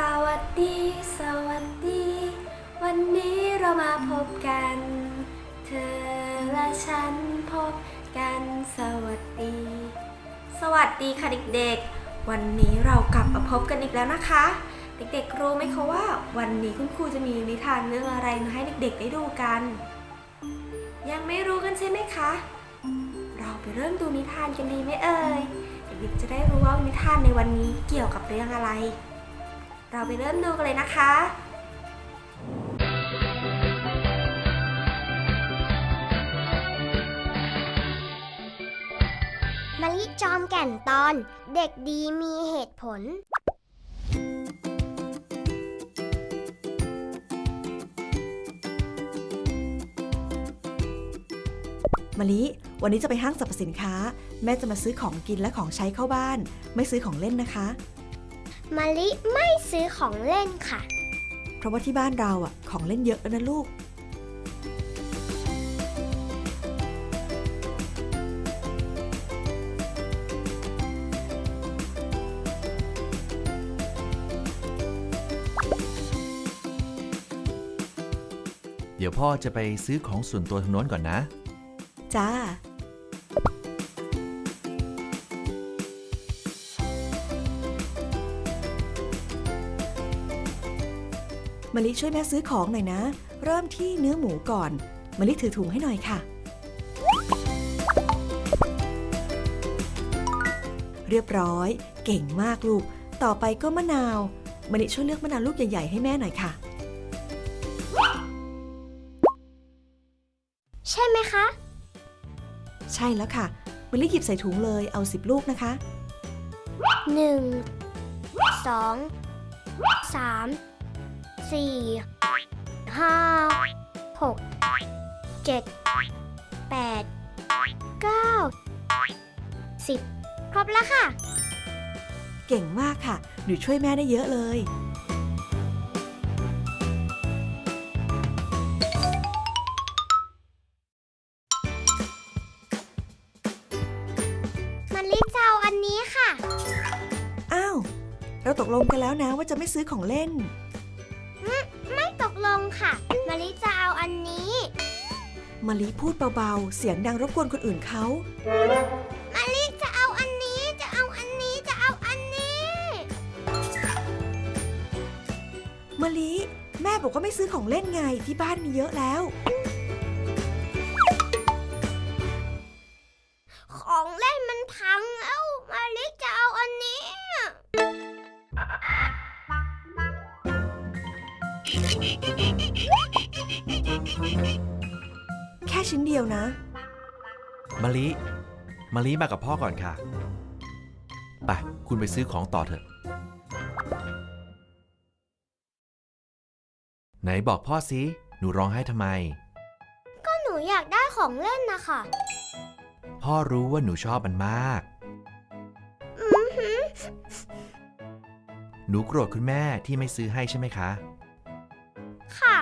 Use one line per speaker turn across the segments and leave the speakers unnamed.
สวัสดี สวัสดี วันนี้เรามาพบกัน เธอและฉันพบกันสวัสดี สวัสดีค่ะเด็กๆ วันนี้เรากลับมาพบกันอีกแล้วนะคะ เด็กๆรู้ไหมคะว่า วันนี้คุณครูจะมีนิทานเรื่องอะไรมาให้เด็กๆได้ดูกัน ยังไม่รู้กันใช่ไหมคะ เราไปเริ่มดูนิทานกันดีไหมเอ่ยเด็กๆจะได้รู้ว่านิทานในวันนี้เกี่ยวกับเรื่องอะไร เราไปเริ่มดูกันเลยนะคะ
มะลิจอมแก่นตอน เด็กดีมีเหตุผล
มะลิ วันนี้จะไปห้างสรรพสินค้า แม่จะมาซื้อของกินและของใช้เข้าบ้าน ไม่ซื้อของเล่นนะคะ
มะลิไม่ซื้อของเล่นค่ะ
เพราะว่าที่บ้านเราอะของเล่นเยอะแล้วนะลูก
เดี๋ยวพ่อจะไปซื้อของส่วนตัวทางโน้นก่อนนะ
จ้า มะลิช่วยแม่ซื้อของหน่อยนะ เริ่มที่เนื้อหมูก่อนมะลิถือถุงให้หน่อยค่ะ เรียบร้อย เก่งมากลูก ต่อไปก็มะนาวมะลิช่วยเลือกมะนาวลูกใหญ่ๆให้แม่หน่อยค่ะ
ใช่ไหมคะ
ใช่แล้วค่ะมะลิหยิบใส่ถุงเลยเอาสิบลูกนะคะ
หนึ่งสองสาม สี่ห้าหกเจ็ดแปดเก้าสิบครบแล้วค่ะ
เก่งมากค่ะ หนูช่วยแม่ได้เยอะเลย
มะลิจะเอาอันนี้ค่ะ
อ้าว เราตกลงกันแล้วนะว่าจะไม่ซื้อของเล่น
ไม่ตก ลงค่ะมะลิจะเอาอันนี้
มะลิพูดเบาๆ เสียงดังรบกวนคนอื่นเขา
มะลิจะเอาอันนี้จะเอาอันนี้จะเอาอันนี้
มะลิแม่บอกว่าไม่ซื้อของเล่นไงที่บ้านมีเยอะแล้ว ชิ้นเดียวนะ
มะลิมะลิมากับพ่อก่อนค่ะ ไป คุณไปซื้อของต่อเถอะ ไหนบอกพ่อสิ หนูร้องไห้ทำไม
ก็หนูอยากได้ของเล่นนะคะ
พ่อรู้ว่าหนูชอบมันมาก
อือหือ
หนูโกรธคุณแม่ที่ไม่ซื้อให้ใช่ไหมคะ
ค่ะ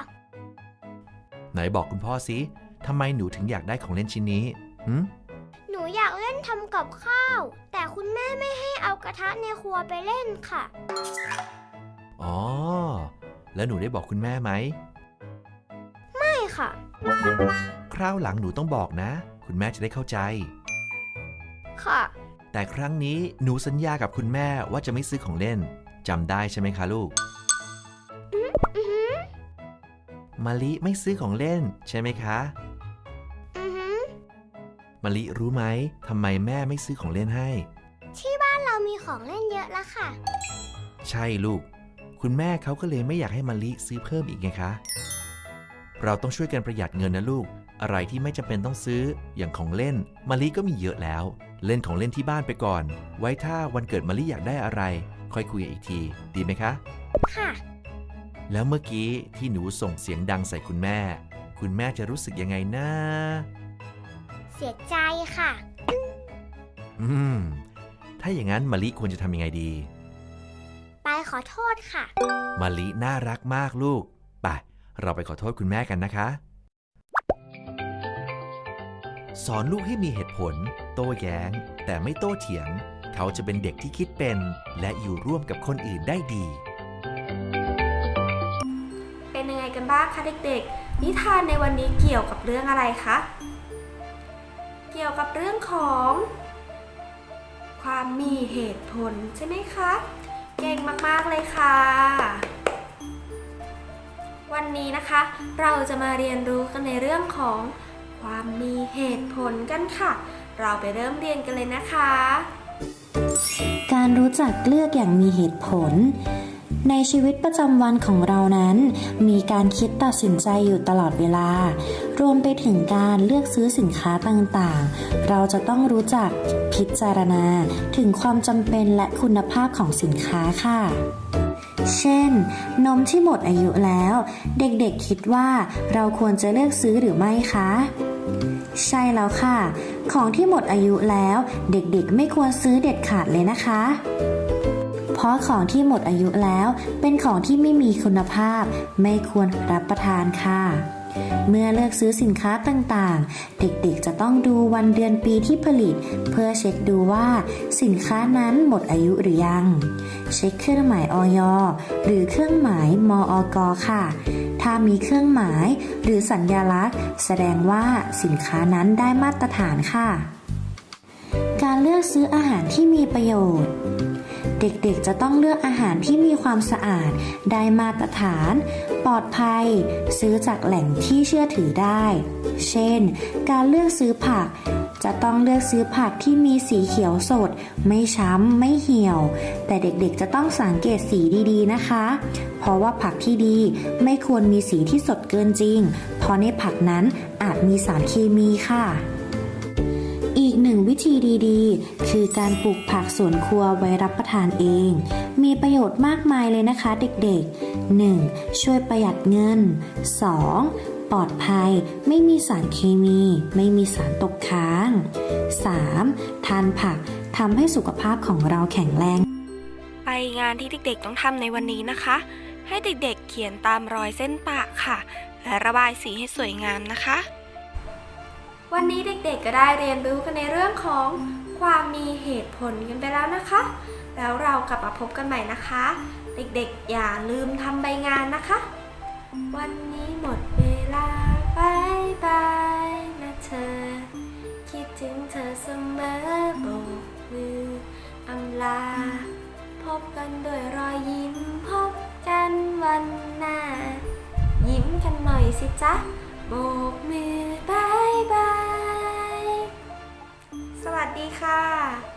ไหนบอกคุณพ่อสิ ทำไมหนูถึงอยากได้ของเล่นชิ้นนี้หืม
หนูอยากเล่นทำกับข้าว แต่คุณแม่ไม่ให้เอากระทะในครัวไปเล่นค่ะ
อ๋อ แล้วหนูได้บอกคุณแม่ไหม
ไม่ค่ะ
คราวหลังหนูต้องบอกนะ คุณแม่จะได้เข้าใจ
ค่ะ
แต่ครั้งนี้หนูสัญญากับคุณแม่ว่าจะไม่ซื้อของเล่นจำได้ใช่ไหมคะลูก
อือหือ
มะลิไม่ซื้อของเล่นใช่ไหมคะ
อือหือ
มะลิรู้ไหมทำไมแม่ไม่ซื้อของเล่นให้
ที่บ้านเรามีของเล่นเยอะแล้วค่ะ
ใช่ลูก คุณแม่เขาก็เลยไม่อยากให้มะลิซื้อเพิ่มอีกไงคะ เราต้องช่วยกันประหยัดเงินนะลูก อะไรที่ไม่จำเป็นต้องซื้ออย่างของเล่นมะลิก็มีเยอะแล้ว เล่นของเล่นที่บ้านไปก่อน ไว้ถ้าวันเกิดมะลิอยากได้อะไร ค่อยคุยกันอีกที ดีไหมคะ
ค่ะ
แล้วเมื่อกี้ที่หนูส่งเสียงดังใส่คุณแม่ คุณแม่จะรู้สึกยังไงนะ
เสียใจค่ะ
อืม ถ้าอย่างนั้นมะลิควรจะทำยังไงดี
ไปขอโทษค่ะ
มะลิน่ารักมากลูก ไป เราไปขอโทษคุณแม่กันนะคะ สอนลูกให้มีเหตุผล โต้แย้ง แต่ไม่โต้เถียง เขาจะเป็นเด็กที่คิดเป็น และอยู่ร่วมกับคนอื่นได้ดี
เป็นยังไงกันบ้างคะเด็กๆ นิทานในวันนี้เกี่ยวกับเรื่องอะไรคะ เกี่ยวกับเรื่องของ ความมีเหตุผลใช่ไหมคะ เก่งมากๆเลยค่ะ วันนี้นะคะ เราจะมาเรียนรู้กันในเรื่องของ ความมีเหตุผลกันค่ะ เราไปเริ่มเรียนกันเลยนะคะ
การรู้จักเลือกอย่างมีเหตุผล ในชีวิตประจำวันของเรานั้น มีการคิดตัดสินใจอยู่ตลอดเวลา รวมไปถึงการเลือกซื้อสินค้าต่างๆ เราจะต้องรู้จักพิจารณาถึงความจำเป็นและคุณภาพของสินค้าค่ะเช่น นมที่หมดอายุแล้ว เด็กๆคิดว่าเราควรจะเลือกซื้อหรือไม่คะ ใช่แล้วค่ะ ของที่หมดอายุแล้ว เด็กๆไม่ควรซื้อเด็ดขาดเลยนะคะ ราะของที่หมดอายุแล้ว เป็นของที่ไม่มีคุณภาพ ไม่ควรรับประทานค่ะ เมื่อเลือกซื้อสินค้าต่างๆ เด็กๆจะต้องดูวันเดือนปีที่ผลิต เพื่อเช็คดูว่าสินค้านั้นหมดอายุหรือยัง เช็คเครื่องหมายออยหรือเครื่องหมายมอกค่ะถ้ามีเครื่องหมายหรือสัญญลักษณ์ แสดงว่าสินค้านั้นได้มาตรฐานค่ะ การเลือกซื้ออาหารที่มีประโยชน์ เด็กๆ จะต้องเลือกอาหารที่มีความสะอาด ได้มาตรฐาน ปลอดภัย ซื้อจากแหล่งที่เชื่อถือได้ เช่น การเลือกซื้อผัก จะต้องเลือกซื้อผักที่มีสีเขียวสด ไม่ช้ำ ไม่เหี่ยว แต่เด็กๆ จะต้องสังเกตสีดีๆ นะคะ เพราะว่าผักที่ดีไม่ควรมีสีที่สดเกินจริง เพราะในผักนั้นอาจมีสารเคมีค่ะ วิธีดีๆ คือการปลูกผักสวนครัวไว้รับประทานเอง มีประโยชน์มากมายเลยนะคะเด็กๆ 1. ช่วยประหยัดเงิน 2. ปลอดภัย ไม่มีสารเคมี ไม่มีสารตกค้าง 3. ทานผักทำให้สุขภาพของเราแข็งแรง
ไปงานที่เด็กๆต้องทำในวันนี้นะคะ ให้เด็กๆเขียนตามรอยเส้นปะค่ะ และระบายสีให้สวยงามนะคะ วันนี้เด็กๆก็ได้เรียนรู้กันในเรื่องของความมีเหตุผลกันไปแล้วนะคะ แล้วเรากลับมาพบกันใหม่นะคะ เด็กๆอย่าลืมทำใบงานนะคะ วันนี้หมดเวลาบายบายนะเธอ คิดถึงเธอเสมอโบกมืออำลา พบกันด้วยรอยยิ้มพบกันวันหน้า ยิ้มกันหน่อยสิจ๊ะ บกมือบายบาย สวัสดีค่ะ